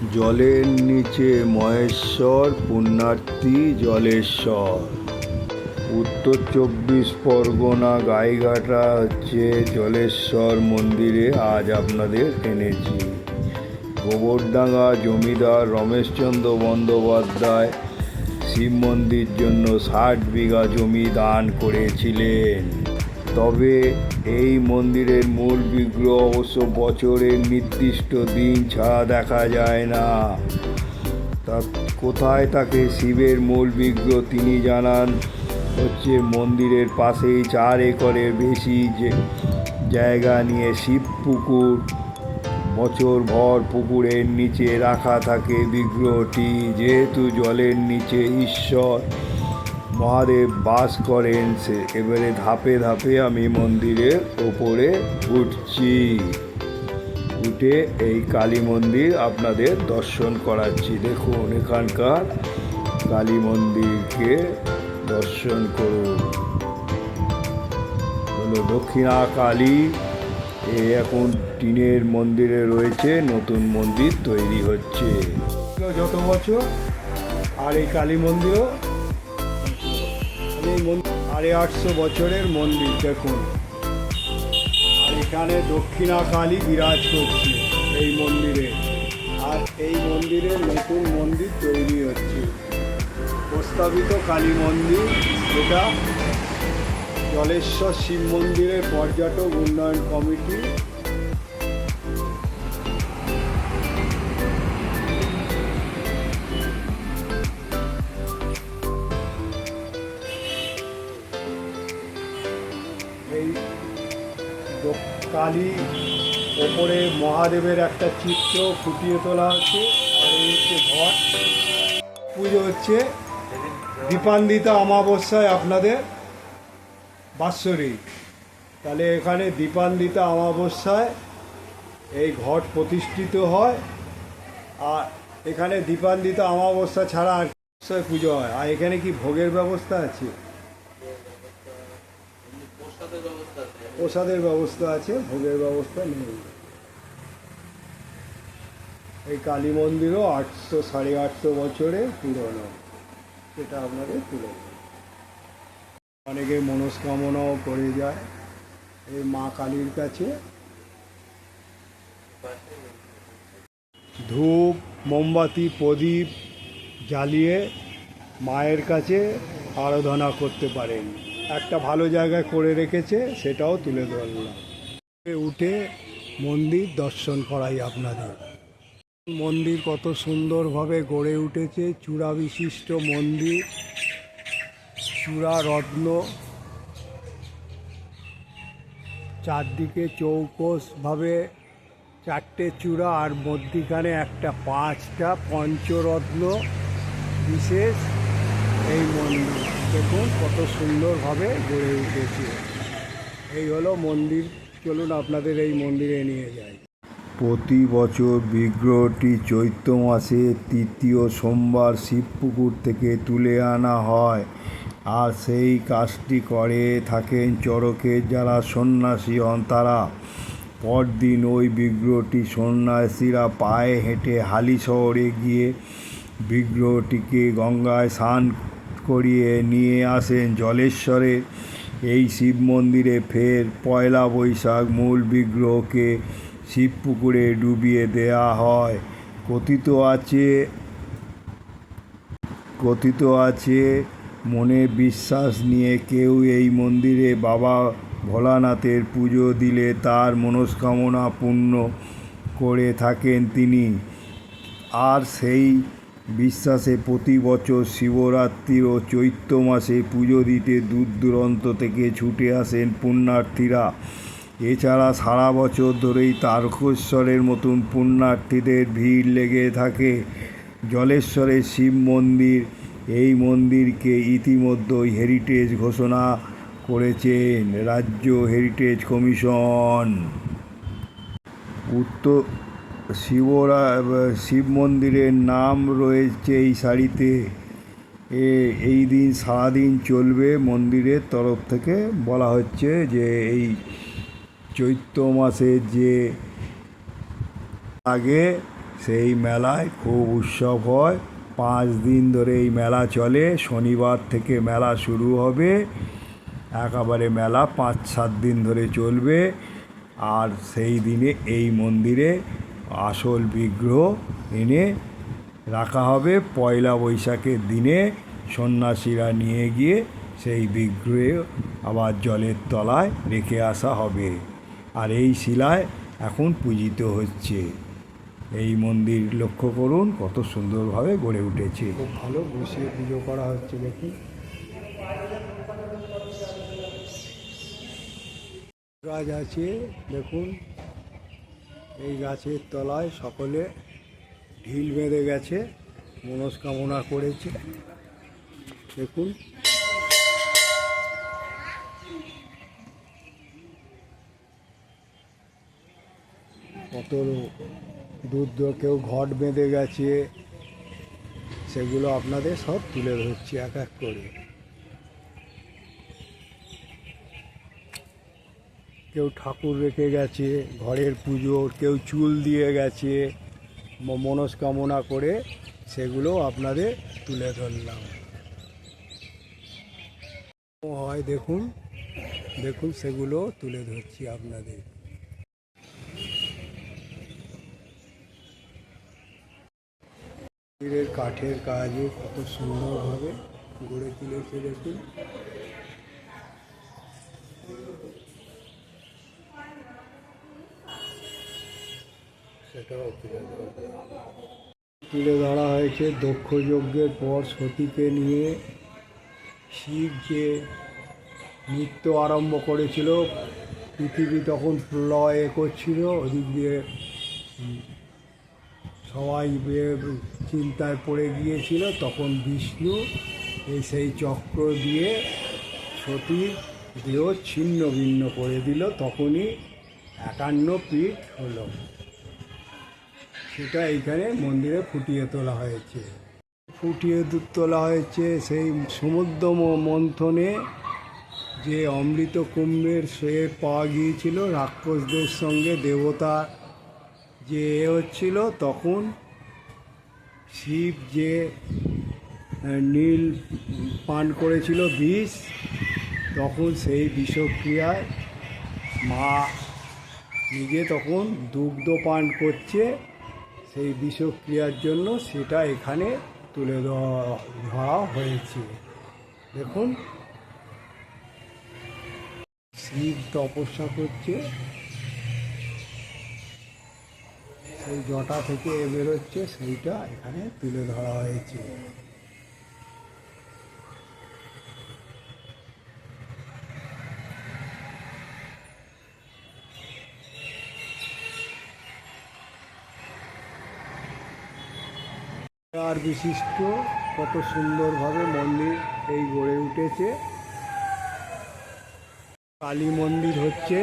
জলের নিচে মহেশ্বর, পুণ্যার্থী জলেশ্বর। উত্তর চব্বিশ পরগনা গাইঘাটা হচ্ছে জলেশ্বর মন্দিরে আজ আপনাদের এনেছি। গোবরডাঙ্গা জমিদার রমেশচন্দ্র বন্দ্যোপাধ্যায় শিব মন্দির জন্য ষাট বিঘা জমি দান করেছিলেন। তবে এই মন্দিরের মূল বিগ্রহ অবশ্য বছরের নির্দিষ্ট দিন ছাড়া দেখা যায় না। তা কোথায় তাকে শিবের মূল বিগ্রহ তিনি জানান? হচ্ছে মন্দিরের পাশেই চার একরের বেশি যে জায়গা নিয়ে শিব পুকুর। বছর ভর পুকুরের নিচে রাখা থাকে বিগ্রহটি। যেহেতু জলের নিচে ঈশ্বর মহাদেব বাস করেন সে। এবারে ধাপে ধাপে আমি মন্দিরের ওপরে উঠছি। উঠে এই কালী মন্দির আপনাদের দর্শন করাচ্ছি। দেখুন, এখানকার কালী মন্দিরকে দর্শন করুন। হলো দক্ষিণা কালী, এ এখন টিনের মন্দিরে রয়েছে, নতুন মন্দির তৈরি হচ্ছে। যত বছর আর এই কালী মন্দিরও সাড়ে আটশো বছরের মন্দির, দেখুন। আর এখানে দক্ষিণা কালী বিরাজ করছে এই মন্দিরে। আর এই মন্দিরে নতুন মন্দির তৈরি হচ্ছে। প্রস্তাবিত কালী মন্দির যেটা জলেশ্বর শিব মন্দিরের পর্যটক উন্নয়ন কমিটি কালী ওপরে মহাদেবের একটা চিত্র ফুটিয়ে তোলা হচ্ছে, আর এই হচ্ছে ঘর। পুজো হচ্ছে দীপান্বিতা অমাবস্যায় আপনাদের বাৎসরিক। তাহলে এখানে দীপান্বিতা অমাবস্যায় এই ঘট প্রতিষ্ঠিত হয়, আর এখানে দীপান্বিতা অমাবস্যা ছাড়া আর পুজো হয়। আর এখানে কি ভোগের ব্যবস্থা আছে? প্রসাদের ব্যবস্থা আছে, ভোগের ব্যবস্থা নেই। এই কালী মন্দিরও আটশো, সাড়ে আটশো বছরে পুরনো। সেটা আপনাদের তুলে। অনেকে মনস্কামনাও করে যায় এই মা কালীর কাছে। ধূপ, মোমবাতি, প্রদীপ জ্বালিয়ে মায়ের কাছে আরাধনা করতে পারেন। একটা ভালো জায়গায় করে রেখেছে, সেটাও তুলে ধরলাম। উঠে মন্দির দর্শন করাই আপনাদের। মন্দির কত সুন্দরভাবে গড়ে উঠেছে, চূড়া বিশিষ্ট মন্দির, চূড়া রত্ন, চারদিকে চৌকোসভাবে চারটে চূড়া আর মধ্যিখানে একটা পাঁচটা পঞ্চরত্ন, বিশেষ এই মন্দির। দেখুন কত সুন্দরভাবে গড়ে উঠেছে। এই হলো মন্দির। চলুন আপনাদের এই মন্দিরে নিয়ে যাই। প্রতি বছর বিগ্রহটি চৈত্র মাসে তৃতীয় সোমবার শিবপুকুর থেকে তুলে আনা হয়। আর সেই কাজটি করে থাকেন চড়কের যারা সন্ন্যাসী হন তারা। পরদিন ওই বিগ্রহটি সন্ন্যাসীরা পায়ে হেঁটে হালি শহরে গিয়ে বিগ্রহটিকে গঙ্গায় স্নান করিয়ে নিয়ে আসেন জলেশ্বরে। এই শিব মন্দিরে ফের পয়লা বৈশাখ মূল বিগ্রহকে শিব পুকুরে ডুবিয়ে দেয়া হয়। কথিত আছে কথিত আছে, মনে বিশ্বাস নিয়ে কেউ এই মন্দিরে বাবা ভোলানাথের পুজো দিলে তার মনস্কামনা পূর্ণ করে থাকেন তিনি। আর সেই বিশ্বাসে প্রতি বছর শিবরাত্রির ও চৈত্র মাসে পুজো দিতে দূর দূরান্ত থেকে ছুটে আসেন পুণ্যার্থীরা। এছাড়া সারা বছর ধরেই তারকেশ্বরের মতন পুণ্যার্থীদের ভিড় লেগে থাকে। জলেশ্বরের শিব মন্দির, এই মন্দিরকে ইতিমধ্যেই হেরিটেজ ঘোষণা করেছেন রাজ্য হেরিটেজ কমিশন। উত্তর শিবরা শিব মন্দিরের নাম রয়েছে এই শাড়িতে এ, এই দিন, সারাদিন চলবে মন্দিরের তরফ থেকে। বলা হচ্ছে যে এই চৈত্র মাসে যে আগে সেই মেলায় খুব উৎসব হয়। পাঁচ দিন ধরে এই মেলা চলে। শনিবার থেকে মেলা শুরু হবে। একেবারে মেলা পাঁচ সাত দিন ধরে চলবে। আর সেই দিনে এই মন্দিরে আসল বিগ্রহ এনে রাখা হবে পয়লা বৈশাখের দিনে। সন্ন্যাসীরা নিয়ে গিয়ে সেই বিগ্রহে আবার জলের তলায় রেখে আসা হবে। আর এই শিলায় এখন পূজিত হচ্ছে। এই মন্দির লক্ষ্য করুন, কত সুন্দরভাবে গড়ে উঠেছে। খুব ভালো, বসিয়ে পুজো করা হচ্ছে দেখুন গাছ আছে, দেখুন। এই গাছের তলায় সকলে ঢিল বেঁধে গেছে, মনস্কামনা করেছে। দেখুন। কত দূর কেউ ঘট বেঁধে গেছে, সেগুলো আপনাদের সব তুলে ধরছি এক এক করে। কেউ ঠাকুর রেখে গেছে, ঘরের পুজো, কেউ চুল দিয়ে গেছে মনস্কামনা করে সেগুলো আপনাদের তুলে ধরলাম। হয়, দেখুন দেখুন সেগুলো তুলে ধরছি আপনাদের। কাঠের কাজে কত সুন্দরভাবে গড়ে তুলেছে দেখুন। তুলে ধরা হয়েছে দক্ষ যজ্ঞের পর সতীকে নিয়ে। শিব যে নৃত্য আরম্ভ করেছিল, পৃথিবী তখন প্রলয় করছিল, ওদিক দিয়ে সবাই চিন্তায় পড়ে গিয়েছিল, তখন বিষ্ণু এই সেই চক্র দিয়ে সতীর দেহ ছিন্ন ভিন্ন করে দিল, তখনই একান্ন পীঠ হলো। সেটা এইখানে মন্দিরে ফুটিয়ে তোলা হয়েছে। ফুটিয়ে তোলা হয়েছে সেই সমুদ্র মন্থনে যে অমৃত কুম্ভের সে পাওয়া গিয়েছিল রাক্ষসদের সঙ্গে দেবতা। যে এ হচ্ছিল তখন শিব যে নীল পান করেছিল বিষ, তখন সেই বিষক্রিয়ায় মা নিজে তখন দুগ্ধ পান করছে। সেই বিষক্রিয়ার জন্য সেটা এখানে তুলে ধরা হয়েছে। দেখুন। শিব তপস্যা করছে। সেই জটা থেকে বেরোচ্ছে, সেইটা এখানে তুলে ধরা হয়েছে। আর বিশিষ্ট? কত সুন্দরভাবে মন্দির এই গড়ে উঠেছে। কালী মন্দির হচ্ছে,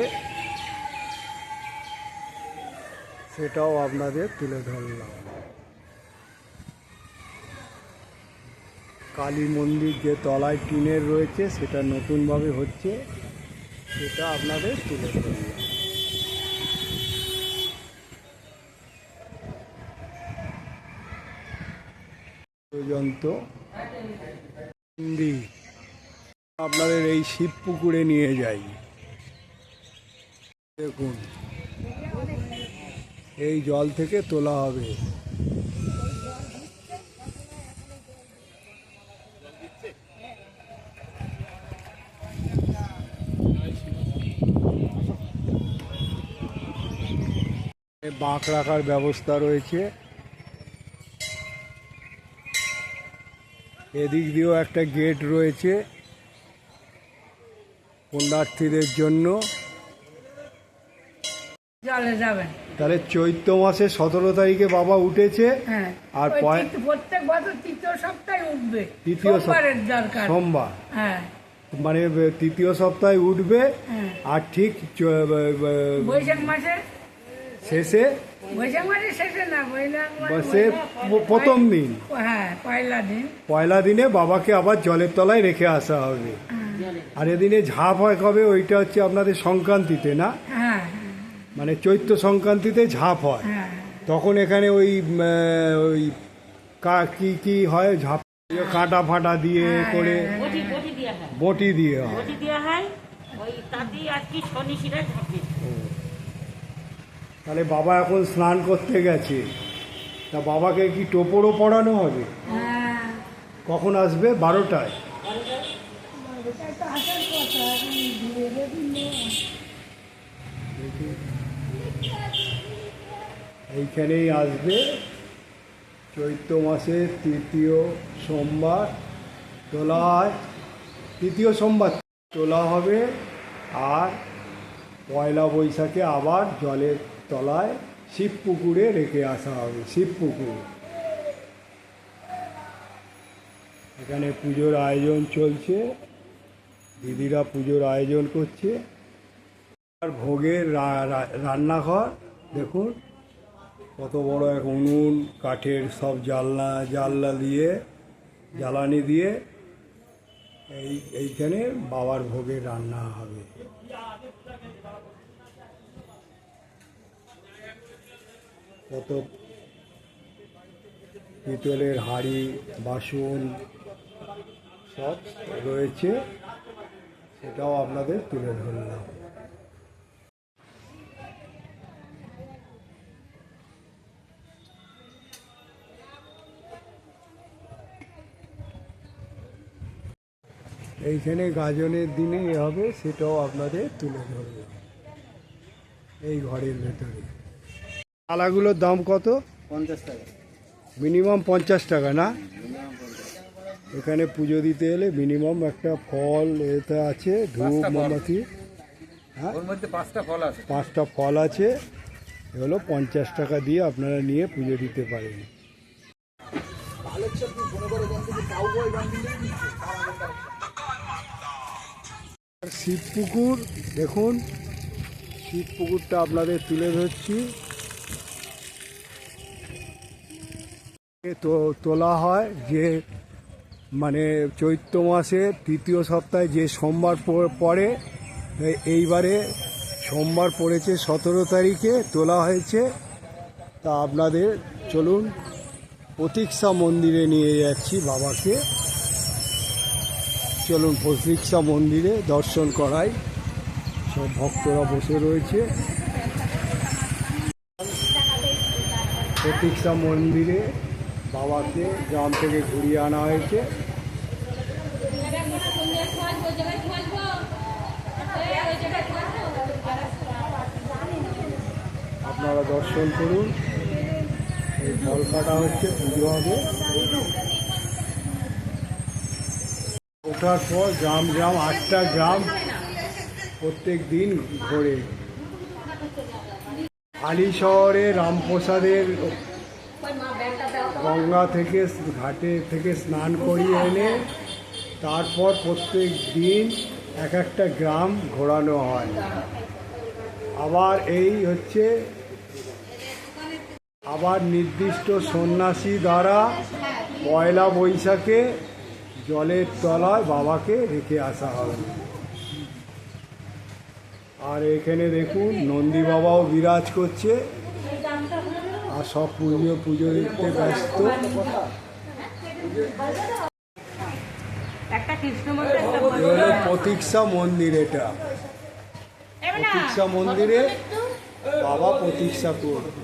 সেটাও আপনাদের তুলে ধরলাম। কালী মন্দির যে তলায় টিনের রয়েছে, সেটা নতুনভাবে হচ্ছে, সেটা আপনাদের তুলে ধরলাম। মন্দির আপনাদের এই শিব পুকুরে নিয়ে যাই। দেখুন, এই জল থেকে তোলা হবে। বাঁক রাখার ব্যবস্থা রয়েছে। এদিক দিয়েও একটা গেট রয়েছে পুণ্যার্থীদের জন্য। তাহলে চৈত্র মাসের সতেরো তারিখে বাবা উঠেছে হ্যাঁ। আর তৃতীয়- প্রত্যেক বছর তৃতীয় সপ্তাহে উঠবে। তৃতীয় সপ্তাহ- সোমবার। হ্যাঁ। মানে তৃতীয় সপ্তাহে উঠবে হ্যাঁ। আর ঠিক বৈশাখ মাসে শেষে? বৈশাখ মাসে শেষে না বৈশাখ মাসে- প্রথম দিন। হ্যাঁ পয়লা দিন। পয়লা দিনে বাবাকে আবার জলের তলায় রেখে আসা হবে। আর এদিনে ঝাঁপ হয় কবে? ওইটা হচ্ছে আপনাদের সংক্রান্তিতে না? হ্যাঁ। মানে চৈত্র সংক্রান্তিতে ঝাঁপ হয়। হ্যাঁ। তখন এখানে ওই ওই কা- কি কি হয়? ঝাঁপ কাঁটা ফাটা দিয়ে করে বটি দেওয়া হয়। বটি দিয়ে হয়। হয়। ওই আর কি শনি শিরা ঝাঁপি তাহলে বাবা এখন স্নান করতে গেছে। তা বাবাকে কি টোপরও পড়ানো হবে? হ্যাঁ। কখন আসবে? বারোটায়। এইখানেই আসবে। চৈত্র মাসের তৃতীয় সোমবার তোলা হয় তৃতীয় সোমবার তোলা হবে। আর পয়লা বৈশাখে আবার জলের তলায় শিব পুকুরে রেখে আসা হবে, শিব পুকুর। এখানে পুজোর আয়োজন চলছে, দিদিরা পুজোর আয়োজন করছে। আর ভোগের রান্নাঘর, দেখুন, কত বড় এক উনুন, কাঠের সব জানলা জানলা দিয়ে, জ্বালানি দিয়ে এই, এইখানে বাবার ভোগের রান্না হবে। কত পিতলের হাঁড়ি, বাসন সব রয়েছে, সেটাও আপনাদের তুলে ধরলাম। এইখানে গাজনের দিনে হবে, সেটাও আপনাদের তুলে ধরলাম। এই ঘরের ভেতরে। থালাগুলোর দাম কত? পঞ্চাশ টাকা। মিনিমাম পঞ্চাশ টাকা না? এখানে পুজো দিতে এলে মিনিমাম একটা ফল এটা আছে ধূপ মোমবাতি হ্যাঁ? পাঁচটা ফল আছে। পাঁচটা ফল আছে এগুলো পঞ্চাশ টাকা দিয়ে আপনারা নিয়ে পুজো দিতে পারেন। আর শিব পুকুর দেখুন শিব পুকুরটা আপনাদের তুলে ধরছি। তো তোলা হয় যে মানে চৈত্র মাসে তৃতীয় সপ্তাহে যে সোমবার পড়ে এইবারে সোমবার পড়েছে সতেরো তারিখে তোলা হয়েছে। তা আপনাদের চলুন, প্রতীক্ষা মন্দিরে নিয়ে যাচ্ছি বাবাকে। চলুন প্রতীক্ষা মন্দিরে দর্শন করাই। সব ভক্তরা বসে রয়েছে। প্রতীক্ষা মন্দিরে বাবাকে গ্রাম থেকে ঘুরিয়ে আনা হয়েছে। আপনারা দর্শন করুন। এই ফল কাটা হচ্ছে পুজো হবে ওঠার পর গ্রাম গ্রাম আটটা গ্রাম প্রত্যেক দিন ঘোরে আলি শহরে রামপ্রসাদের গঙ্গা থেকে ঘাটে থেকে স্নান করিয়ে এনে তারপর প্রত্যেক দিন এক একটা গ্রাম ঘোরানো হয়। আবার এই হচ্ছে আবার নির্দিষ্ট সন্ন্যাসী দ্বারা পয়লা বৈশাখে জলের তলায় বাবাকে রেখে আসা হবে আর এখানে দেখুন নন্দী বাবাও বিরাজ করছে। আর সব পুজো পুজো দিতে ব্যস্ত হলো প্রতীক্ষা মন্দির এটা। প্রতীক্ষা মন্দিরে বাবা প্রতীক্ষা করবে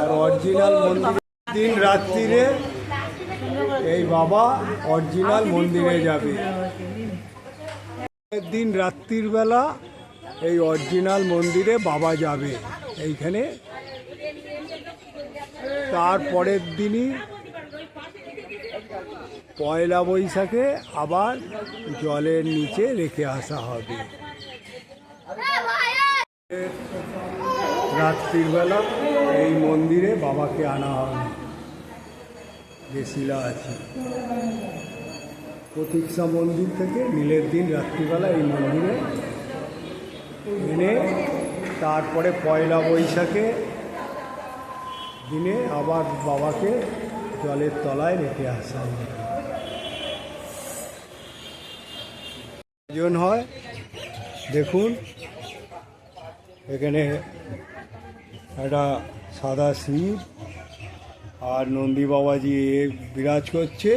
আর অরিজিনাল মন্দির দিন রাত্রিরে এই বাবা অরিজিনাল মন্দিরে যাবে। দিন রাত্রির বেলা এই অরিজিনাল মন্দিরে বাবা যাবে। এইখানে তারপরের দিনই পয়লা বৈশাখে আবার জলের নিচে রেখে আসা হবে। রাত্রির বেলা এই মন্দিরে বাবাকে আনা হবে। যে শিলা আছে। প্রতীক্ষা মন্দির থেকে নীলের দিন রাত্রিবেলা এই মন্দিরে এনে তারপরে পয়লা বৈশাখে দিনে আবার বাবাকে জলের তলায় রেখে আসা আয়োজন হয়। দেখুন, এখানে একটা সাদা শিব আর নন্দী বাবাজি বিরাজ করছে।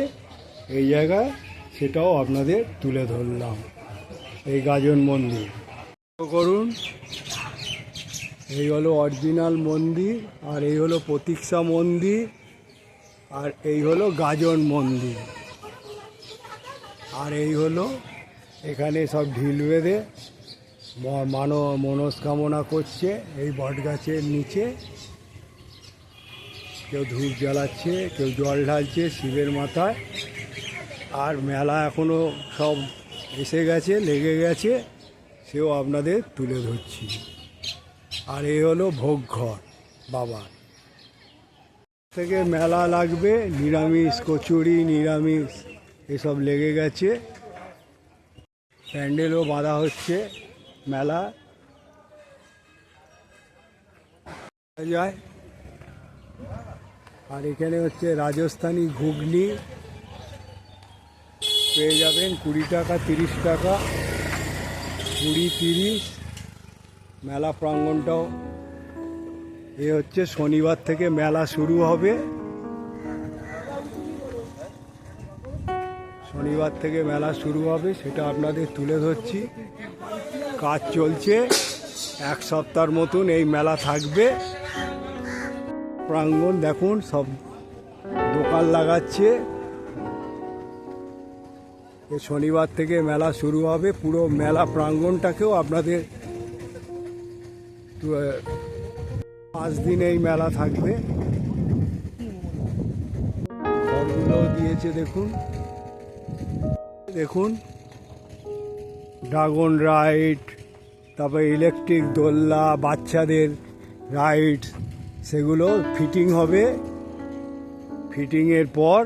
এই জায়গায় সেটাও আপনাদের তুলে ধরলাম। এই গাজন মন্দির। করুন এই হলো অরিজিনাল মন্দির, আর এই হলো প্রতীক্ষা মন্দির, আর এই হলো গাজন মন্দির। আর এই হলো এখানে সব ঢিল বেঁধে মানো মনস্কামনা করছে, এই বট গাছের নিচে। কেউ ধূপ জ্বালাচ্ছে, কেউ জল ঢালছে শিবের মাথায়। আর মেলা এখনও সব এসে গেছে, লেগে গেছে, সেও আপনাদের তুলে ধরছি। আর এই হলো ভোগ ঘর বাবা থেকে মেলা লাগবে, নিরামিষ কচুরি, নিরামিষ, এসব লেগে গেছে। প্যান্ডেলও বাঁধা হচ্ছে, মেলা। যায়। আর এখানে হচ্ছে রাজস্থানি ঘুগনি। পেয়ে যাবেন কুড়ি টাকা, তিরিশ টাকা, কুড়ি, তিরিশ। মেলা প্রাঙ্গণটাও এ হচ্ছে শনিবার থেকে মেলা শুরু হবে। শনিবার থেকে মেলা শুরু হবে, সেটা আপনাদের তুলে ধরছি। কাজ চলছে, এক সপ্তাহের মতন এই মেলা থাকবে। প্রাঙ্গণ দেখুন, সব দোকান লাগাচ্ছে। শনিবার থেকে মেলা শুরু হবে, পুরো মেলা প্রাঙ্গণটাকেও আপনাদের পাঁচ দিন এই মেলা থাকবে। ঘরগুলোও দিয়েছে, দেখুন। দেখুন। ড্রাগন রাইড তারপর ইলেকট্রিক দোলনা, বাচ্চাদের রাইড সেগুলো ফিটিং হবে। ফিটিংয়ের পর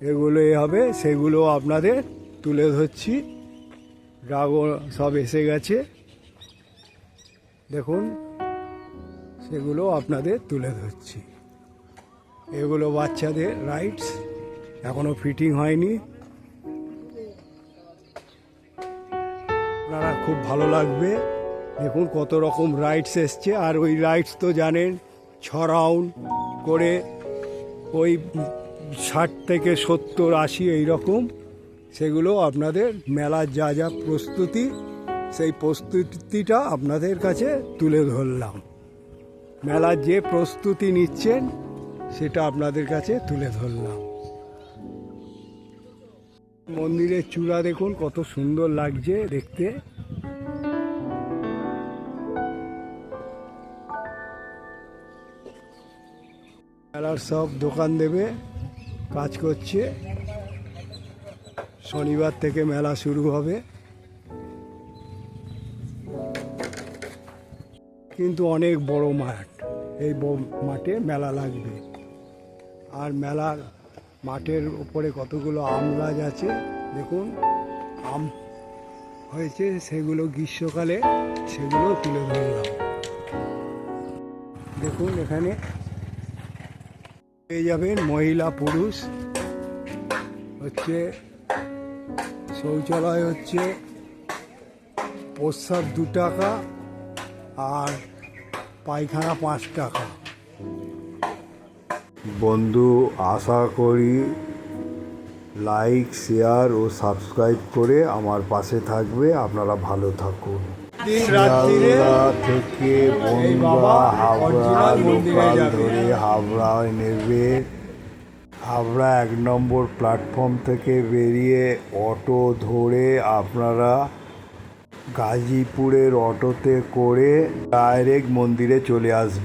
এগুলো এ হবে, সেগুলো আপনাদের তুলে ধরছি। ড্রাগন সব এসে গেছে। দেখুন, সেগুলো আপনাদের তুলে ধরছি। এগুলো বাচ্চাদের রাইডস এখনও ফিটিং হয়নি। আপনারা খুব ভালো লাগবে। দেখুন কত রকম রাইডস এসছে। আর ওই রাইডস তো জানেন, ছ রাউন্ড করে ওই ষাট থেকে সত্তর, আশি এই রকম সেগুলো আপনাদের মেলার যা যা প্রস্তুতি সেই প্রস্তুতিটা আপনাদের কাছে তুলে ধরলাম। মেলার যে প্রস্তুতি নিচ্ছেন, সেটা আপনাদের কাছে তুলে ধরলাম। মন্দিরের চূড়া দেখুন, কত সুন্দর লাগছে দেখতে। মেলার সব দোকান দেবে, কাজ করছে। শনিবার থেকে মেলা শুরু হবে। কিন্তু অনেক বড় মাঠ। এই মাঠে মেলা লাগবে। আর মেলার মাঠের উপরে কতগুলো আম গাছ আছে, দেখুন। আম হয়েছে, সেগুলো গ্রীষ্মকালে সেগুলো তুলে ধরলাম। দেখুন এখানে পেয়ে যাবেন মহিলা পুরুষ। হচ্ছে শৌচালয় হচ্ছে। প্রস্রাব দু টাকা। আর পায়খানা পাঁচ টাকা। বন্ধু আশা করি লাইক শেয়ার ও সাবস্ক্রাইব করে আমার পাশে থাকবে। আপনারা ভালো থাকুন। শিয়ালদা থেকে বনগা হাবড়া লোকাল ধরে হাবড়ায় নেবে। হাবড়া এক নম্বর প্ল্যাটফর্ম থেকে বেরিয়ে অটো ধরে আপনারা গাজীপুরের অটোতে করে ডাইরেক্ট মন্দিরে চলে আসবে।